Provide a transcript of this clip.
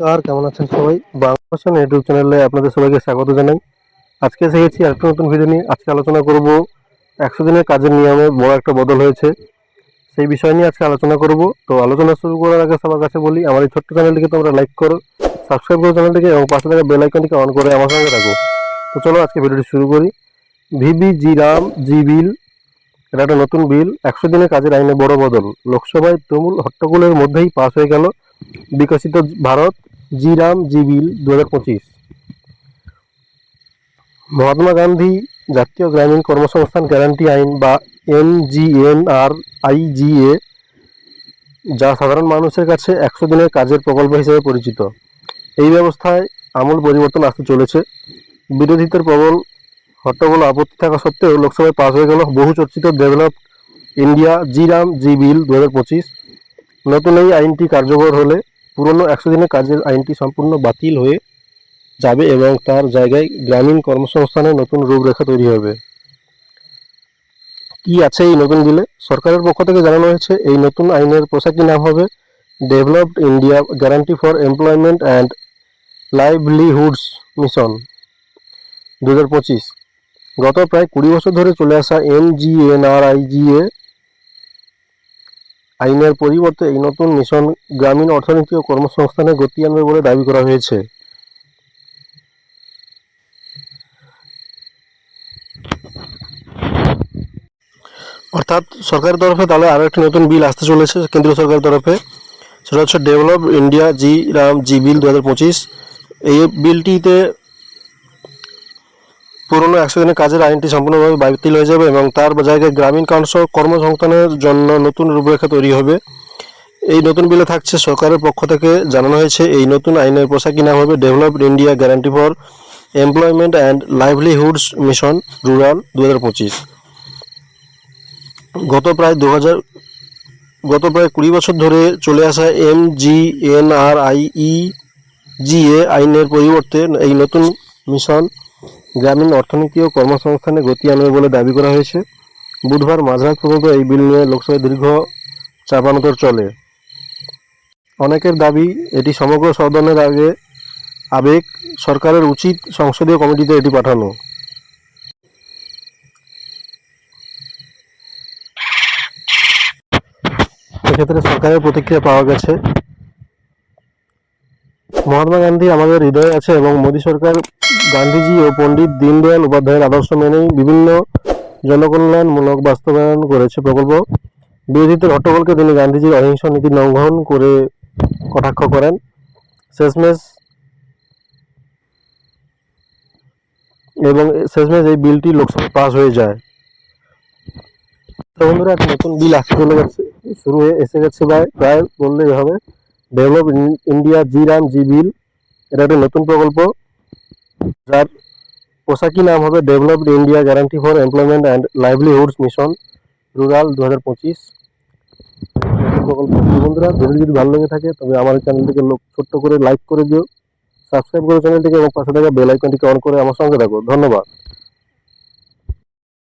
আর কেমন আছেন সবাই? বাংলা ইউটিউব চ্যানেলে আপনাদের সবাইকে স্বাগত জানাই। আজকে এসে গেছি একটা নতুন ভিডিও নিয়ে। আজকে আলোচনা করব একশো দিনের কাজের নিয়মে বড় একটা বদল হয়েছে। সেই বিষয় নিয়ে আজকে আলোচনা করব। তো আলোচনা শুরু করার আগে সবার কাছে বলি, আমার এই ছোট্ট চ্যানেলটিকে তোমরা লাইক করো সাবস্ক্রাইব করো চ্যানেলটিকে এবং পাশে থাকা বেল আইকনটিকে অন করে আমার সঙ্গে রাখো তো চলো আজকে ভিডিওটি শুরু করি। ভিবি জি রাম জি বিল এটা একটা নতুন বিল একশো দিনের কাজের আইনে বড় বদল। লোকসভায় তুমুল হট্টগোলের মধ্যেই পাশ হয়ে গেল বিকশিত ভারত। জি রাম জি বিল দু হাজার পঁচিশ। মহাত্মা গান্ধী জাতীয় গ্রামীণ কর্মসংস্থান গ্যারান্টি আইন বা এনজিএনআর আইজিএ যা সাধারণ মানুষের কাছে একশো দিনের কাজের প্রকল্প হিসেবে পরিচিত। এই ব্যবস্থায় আমূল পরিবর্তন আসতে চলেছে। বিরোধীদের প্রবল, হট্টগোল আপত্তি থাকা সত্ত্বেও লোকসভায় পাশ হয়ে গেল বহু চর্চিত develop India G RAM G bill দু হাজার পঁচিশ। নতুন এই আইনটি কার্যকর হলে পুরনো একশো দিনের কাজের আইনটি সম্পূর্ণ বাতিল হয়ে যাবে এবং তার জায়গায় গ্রামীণ কর্মসংস্থানের নতুন রূপরেখা তৈরি হবে। কি আছে এই নতুন বিলে? সরকারের পক্ষ থেকে জানানো হয়েছে, এই নতুন আইনের পোশাকি নাম হবে? Developed India guarantee for employment and livelihoods mission দু হাজার পঁচিশ। গত প্রায় কুড়ি বছর ধরে চলে আসা এনজিএনআরআইজিএ আইনের পরিবর্তে এই নতুন মিশন গ্রামীণ অর্থনীতি ও কর্মসংস্থানে গতি আনবে বলে দাবি করা হয়েছে। অর্থাৎ সরকারের তরফে তাহলে আরও একটি নতুন বিল আসতে চলেছে, কেন্দ্রীয় সরকারের তরফে। সেটা হচ্ছে develop India G RAM G bill দু হাজার পঁচিশ। এই বিলটিতে পুরনো একশো দিনের কাজের আইনটি সম্পূর্ণভাবে বাতিল হয়ে যাবে এবং তার জায়গায় গ্রামীণ কর্মস কর্মসংস্থানের জন্য নতুন রূপরেখা তৈরি হবে। এই নতুন বিলে থাকছে সরকারের পক্ষ থেকে জানানো হয়েছে, এই নতুন আইনের পোশাকি নাম হবে developed India guarantee for employment and livelihoods mission rural দু হাজার পঁচিশ। গত প্রায় দু হাজার গত প্রায় কুড়ি বছর ধরে চলে আসা M G N R I E G A আইনের পরিবর্তে এই নতুন মিশন গ্রামীণ অর্থনীতি ও কর্মসংস্থানে গতি আনবে বলে দাবি করা হয়েছে। বুধবার মাঝরাত পর্যন্ত এই বিল নিয়ে লোকসভায় দীর্ঘ চাপানোতর চলে। অনেকের দাবি, এটি সমগ্র সদনের আগে আবেগ, সরকারের উচিত সংসদীয় কমিটিতে এটি পাঠানো। এক্ষেত্রে সরকারের প্রতিক্রিয়া পাওয়া গেছে। মহাত্মা গান্ধী আমাদের হৃদয়ে আছে এবং মোদী সরকার গান্ধীজি ও পণ্ডিত দীনদয়াল উপাধ্যায়ের আদর্শ মেনেই বিভিন্ন জনকল্যাণমূলক বাস্তবায়ন করেছে প্রকল্প। বিরোধীদের হট্টগোলকে তিনি গান্ধীজির অহিংস নীতি লঙ্ঘন করে কটাক্ষ করেন। শেষমেশ এবং শেষমেশ এই বিলটি লোকসভায় পাস হয়ে যায়। বন্ধুরা, একটা নতুন বিল আসতে চলে গেছে, শুরু হয়ে এসে গেছে প্রায় প্রায় বললেই হবে। Develop India G RAM G bill এটা একটা নতুন প্রকল্প। যার পোশাকি নাম হবে developed India guarantee for employment and livelihoods mission rural দু হাজার পঁচিশ বন্ধুরা? যদি যদি ভালো লেগে থাকে, তবে আমার চ্যানেলটিকে ছোট্ট করে লাইক করে দিও। সাবস্ক্রাইব করে চ্যানেলটিকে এবং পাশে থাকা বেল আইকনটিকে অন করে আমার সঙ্গে থাকো। ধন্যবাদ।